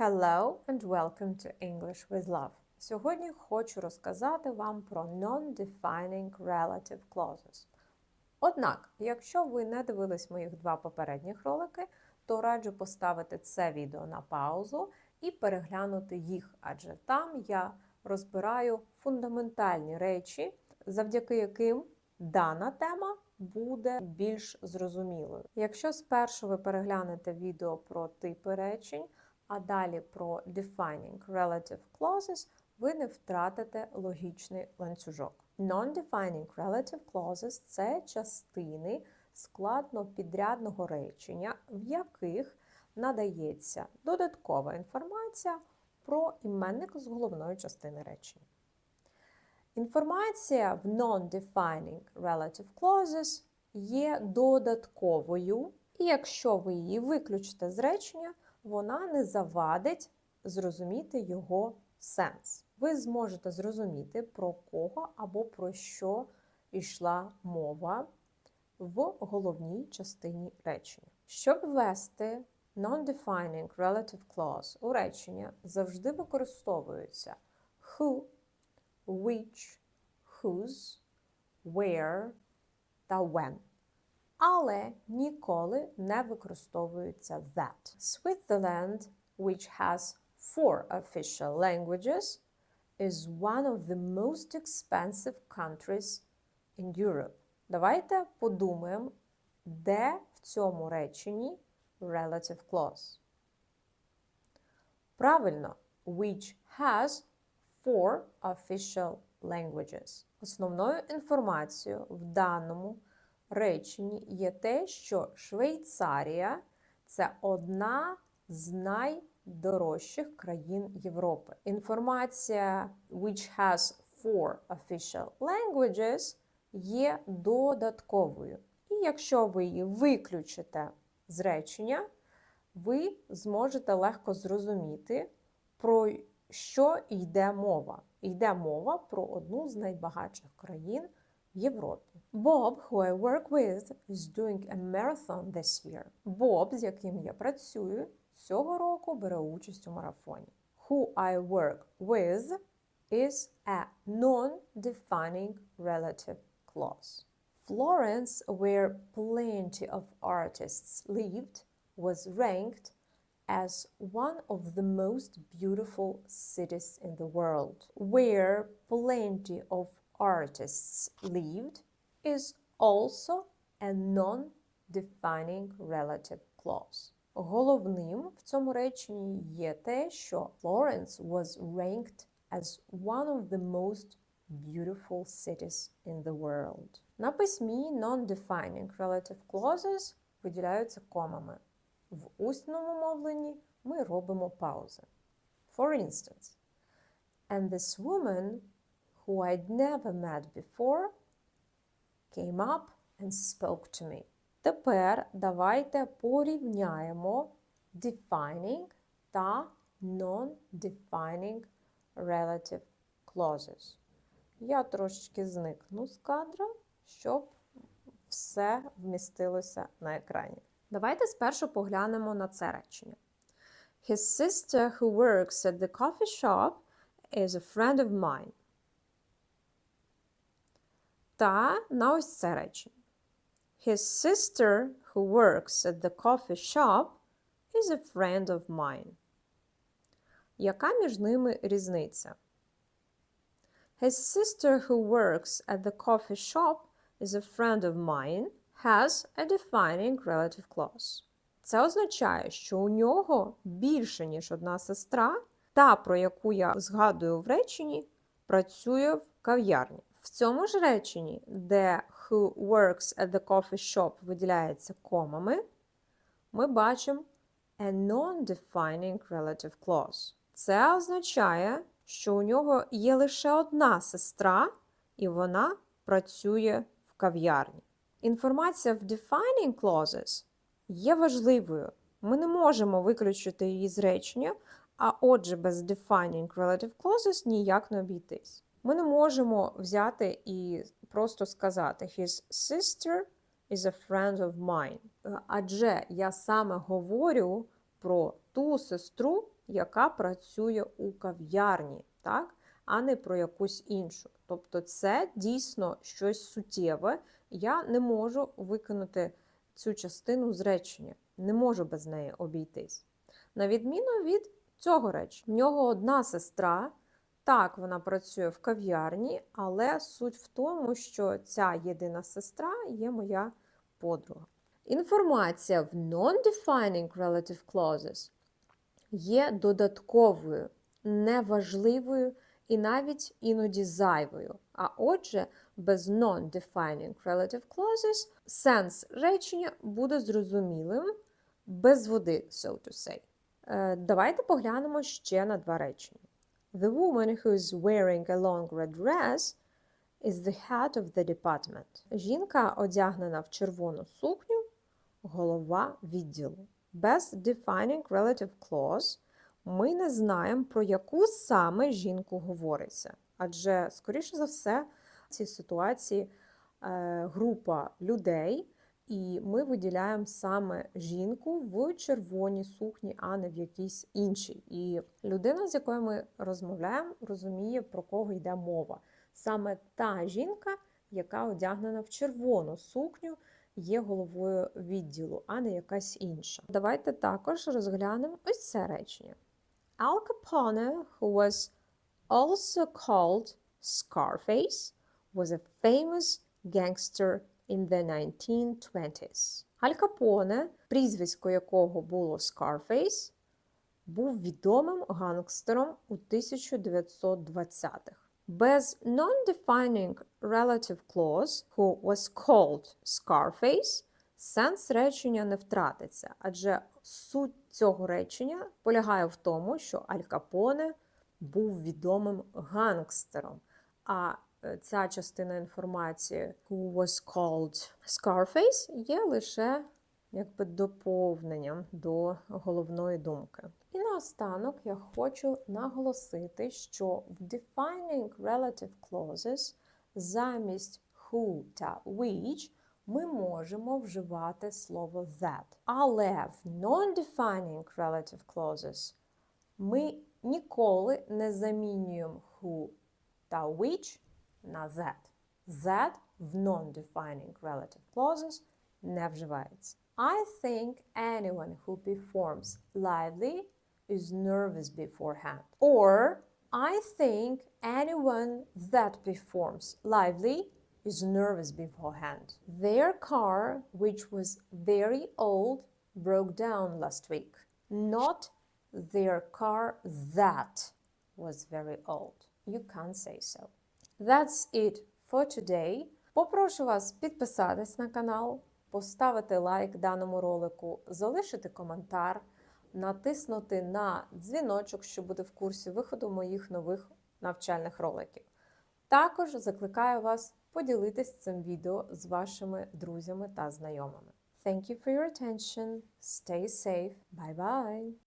Hello and welcome to English with Love. Сьогодні хочу розказати вам про non-defining relative clauses. Однак, якщо ви не дивились моїх два попередніх ролики, то раджу поставити це відео на паузу і переглянути їх, адже там я розбираю фундаментальні речі, завдяки яким дана тема буде більш зрозумілою. Якщо спершу ви переглянете відео про типи речень, а далі про defining relative clauses, ви не втратите логічний ланцюжок. Non-defining relative clauses – це частини складно-підрядного речення, в яких надається додаткова інформація про іменник з головної частини речення. Інформація в non-defining relative clauses є додатковою, і якщо ви її виключите з речення, вона не завадить зрозуміти його сенс. Ви зможете зрозуміти, про кого або про що йшла мова в головній частині речення. Щоб ввести non-defining relative clause у речення, завжди використовуються who, which, whose, where та when. Але ніколи не використовується that. Switzerland, which has four official languages, is one of the most expensive countries in Europe. Давайте подумаємо, де в цьому реченні relative clause. Правильно, which has four official languages. Основною інформацією в даному реченні є те, що Швейцарія це одна з найдорожчих країн Європи. Інформація, which has four official languages, є додатковою. І якщо ви її виключите з речення, ви зможете легко зрозуміти, про що йде мова. Йде мова про одну з найбагатших країн Європі. Bob, who I work with, is doing a marathon this year. Боб, з яким я працюю, цього року бере участь у марафоні. Who I work with is a non-defining relative clause. Florence, where plenty of artists lived, was ranked as one of the most beautiful cities in the world. Where plenty of artists lived is also a non-defining relative clause. Головним в цьому реченні є те, що Florence was ranked as one of the most beautiful cities in the world. На письмі non-defining relative clauses виділяються комами. В усному мовленні ми робимо паузи. For instance, and this woman, who I'd never met before, came up and spoke to me. Тепер давайте порівняємо defining та non-defining relative clauses. Я трошечки зникну з кадра, щоб все вмістилося на екрані. Давайте спершу поглянемо на це речення. His sister who works at the coffee shop is a friend of mine. Та на ось це речення. His sister who works at the coffee shop is a friend of mine. Яка між ними різниця? His sister who works at the coffee shop is a friend of mine has a defining relative clause. Це означає, що у нього більше, ніж одна сестра, та, про яку я згадую в реченні, працює в кав'ярні. В цьому ж реченні, де who works at the coffee shop виділяється комами, ми бачимо a non-defining relative clause. Це означає, що у нього є лише одна сестра, і вона працює в кав'ярні. Інформація в defining clauses є важливою. Ми не можемо виключити її з речення, а отже, без defining relative clauses ніяк не обійтись. Ми не можемо взяти і просто сказати His sister is a friend of mine. Адже я саме говорю про ту сестру, яка працює у кав'ярні, так? а не про якусь іншу. Тобто, це дійсно щось суттєве. Я не можу виконати цю частину з речення, не можу без неї обійтись. На відміну від цього речення, в нього одна сестра. Так, вона працює в кав'ярні, але суть в тому, що ця єдина сестра є моя подруга. Інформація в non-defining relative clauses є додатковою, неважливою і навіть іноді зайвою. А отже, без non-defining relative clauses сенс речення буде зрозумілим без води, so to say. Е, Давайте поглянемо ще на два речення. The woman who is wearing a long red dress is the head of the department. Жінка, одягнена в червону сукню, голова відділу. Без defining relative clause ми не знаємо, про яку саме жінку говориться. Адже, скоріше за все, в цій ситуації е, група людей, і ми виділяємо саме жінку в червоній сукні, а не в якійсь іншій. І людина, з якою ми розмовляємо, розуміє, про кого йде мова. Саме та жінка, яка одягнена в червону сукню, є головою відділу, а не якась інша. Давайте також розглянемо ось це речення. Al Capone, who was also called Scarface, was a famous gangster in the 1920s. Аль Капоне, прізвисько якого було Scarface, був відомим гангстером у 1920-х. Без non-defining relative clause, who was called Scarface, сенс речення не втратиться, адже суть цього речення полягає в тому, що Аль Капоне був відомим гангстером. А ця частина інформації, who was called Scarface, є лише якби доповненням до головної думки. І наостанок я хочу наголосити, що в defining relative clauses замість who та which ми можемо вживати слово that. Але в non-defining relative clauses ми ніколи не замінюємо who та which на that. That в non-defining relative clauses не вживається. I think anyone who performs lively is nervous beforehand. Or I think anyone that performs lively is nervous beforehand. Their car, which was very old, broke down last week. Not their car that was very old. You can't say so. That's it for today. Попрошу вас підписатись на канал, поставити лайк даному ролику, залишити коментар, натиснути на дзвіночок, щоб бути в курсі виходу моїх нових навчальних роликів. Також закликаю вас поділитись цим відео з вашими друзями та знайомими. Thank you for your attention. Stay safe. Bye bye.